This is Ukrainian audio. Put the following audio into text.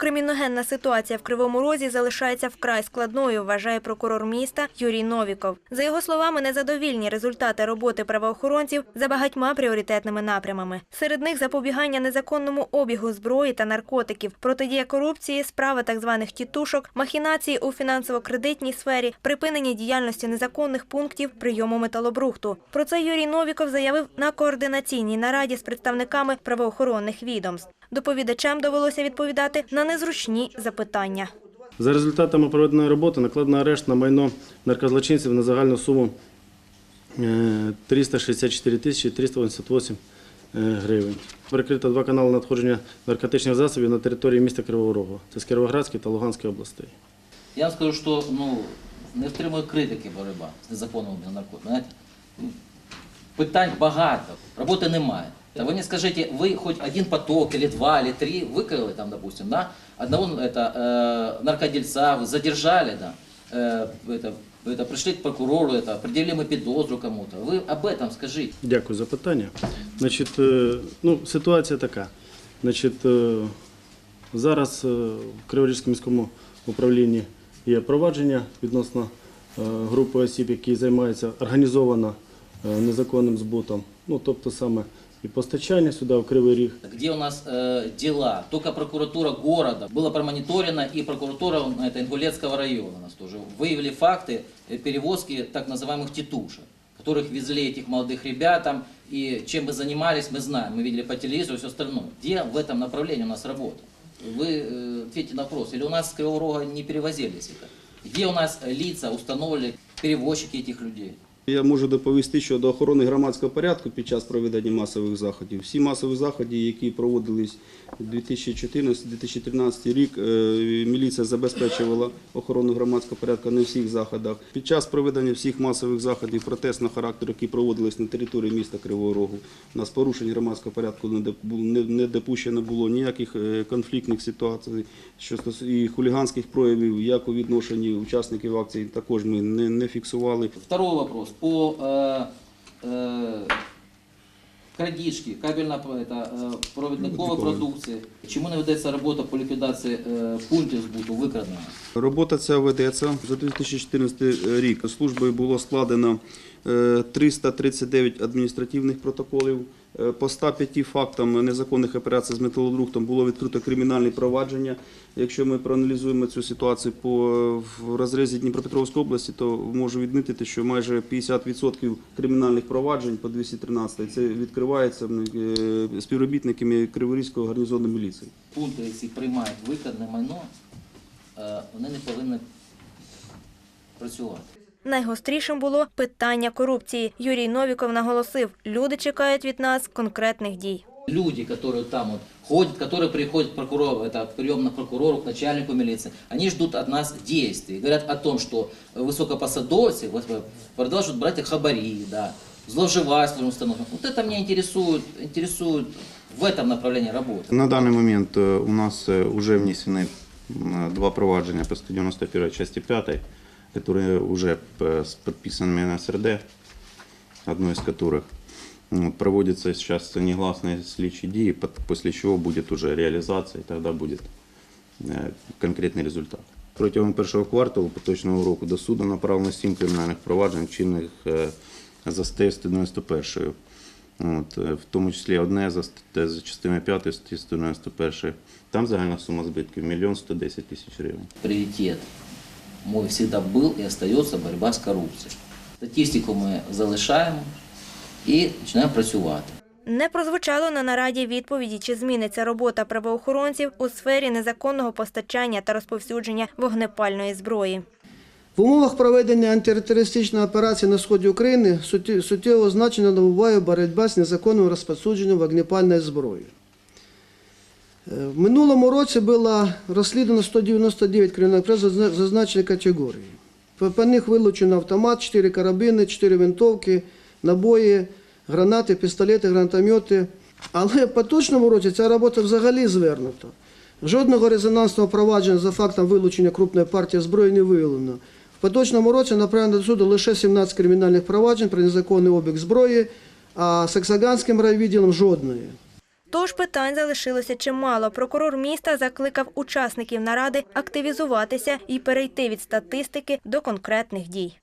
Криміногенна ситуація в Кривому Розі залишається вкрай складною, вважає прокурор міста Юрій Новіков. За його словами, незадовільні результати роботи правоохоронців за багатьма пріоритетними напрямами. Серед них запобігання незаконному обігу зброї та наркотиків, протидія корупції, справа так званих тітушок, махінації у фінансово-кредитній сфері, припинення діяльності незаконних пунктів прийому металобрухту. Про це Юрій Новіков заявив на координаційній нараді з представниками правоохоронних відомств. Доповідачам довелося відповідати на незручні запитання. За результатами проведеної роботи накладено арешт на майно наркозлочинців на загальну суму е, 364 тисячі 388 е, гривень. Перекрито два канали надходження наркотичних засобів на території міста Кривого Рогу. Це з Кіровоградської та Луганської областей. Я вам скажу, що ну, не втримую критики боротьба з незаконним наркотиками. Знаєте? Питань багато, роботи немає. Та ви мені скажіть, ви хоч один поток, или два, или три викрили там, допустим, да? одного это, э, наркодельца вы задержали, да? э, это, это, пришли к прокурору, это, предъявили мы підозру кому-то. Ви об этом скажіть. Дякую за питання. Значить, е, ну, ситуація така. Значить, е, зараз е, в Криворізькому міському управлінні є провадження відносно е, групи осіб, які займаються організовано е, незаконним збутом. Ну, тобто саме і постачання сюди, в Кривий Ріг, Где у нас э, дела? Только прокуратура города была промониторена и прокуратура ну, это, Ингулецкого района у нас тоже. Выявили факты э, перевозки так называемых тетушек, которых везли этих молодых ребят там, и чем мы занимались, мы знаем, мы видели по телевизору и все остальное. Где в этом направлении у нас работа? Вы э, ответьте на вопрос. Или у нас с Кривого Рога не перевозились это? Где у нас э, лица установлены, перевозчики этих людей? Я можу доповісти щодо охорони громадського порядку під час проведення масових заходів. Всі масові заходи, які проводились 2014-2013 рік, е, міліція забезпечувала охорону громадського порядку на всіх заходах. Під час проведення всіх масових заходів протестного характеру, які проводились на території міста Кривого Рогу, у нас порушень громадського порядку не допущено було ніяких е, конфліктних ситуацій, що і хуліганських проявів, як у відношенні учасників акції, також ми не, не фіксували. Второй вопрос По э, э, крадіжки, кабельна это, э, провідникової продукції. Чому не ведеться робота по ліквідації е, пунктів збуту викраденого? Робота ця ведеться за 2014 рік. Службою було складено е, 339 адміністративних протоколів. Е, По 105 фактам незаконних операцій з металобрухтом було відкрито кримінальне провадження. Якщо ми проаналізуємо цю ситуацію по в розрізі Дніпропетровської області, то можу відмітити, що майже 50% кримінальних проваджень по 213 це відкривається е, співробітниками Криворізького гарнізону міліції. Пункти, які приймають викрадене майно, е, вони не повинні працювати. Найгострішим було питання корупції. Юрій Новіков наголосив, люди чекають від нас конкретних дій. Люди, которые там вот ходят, которые приходят к прокурору, это к приемному прокурору, к начальнику милиции, они ждут от нас действий. Говорят о том, что высокопосадовцы вот, э, продолжат брать хабари, да, зловживать службным установкам. Вот это меня интересует, интересует в этом направлении работы. На даний момент е, у нас вже внесені м, два провадження по 191 части 5, которые уже п- с подписанными НСРД, одно из которых м, проводится сейчас негласные слідчі дії, пот- после чего будет уже реализация, и тогда будет е, конкретний результат. Протягом першого кварталу поточного року до суду направлено 7 кримінальних проваджень, чинних е, за статтею 191. От, е, в тому числі одне за, статтею- за частиною 5 статті 191. Там загальна сума збитків 1 110 тисяч гривень. Приоритет мой всегда был и остается борьба с коррупцией. Статистику ми залишаємо і починаємо працювати. Не прозвучало на нараді відповіді, чи зміниться робота правоохоронців у сфері незаконного постачання та розповсюдження вогнепальної зброї. В умовах проведення антитерористичної операції на сході України суттє- суттєвого значення набуває боротьба з незаконним розповсюдженням вогнепальної зброї. Е, В минулому році було розслідувано 199 кримінальних прес зазначеної категорії. По, них вилучено автомат, 4 карабини, 4 винтовки, набої, гранати, пістолети, гранатомети. Але в поточному році ця робота взагалі звернута. Жодного резонансного провадження за фактом вилучення крупної партії зброї не виявлено. В поточному році направлено до суду лише 17 кримінальних проваджень про незаконний обіг зброї, а Саксаганським райвідділом жодної. Тож питань залишилося чимало. Прокурор міста закликав учасників наради активізуватися і перейти від статистики до конкретних дій.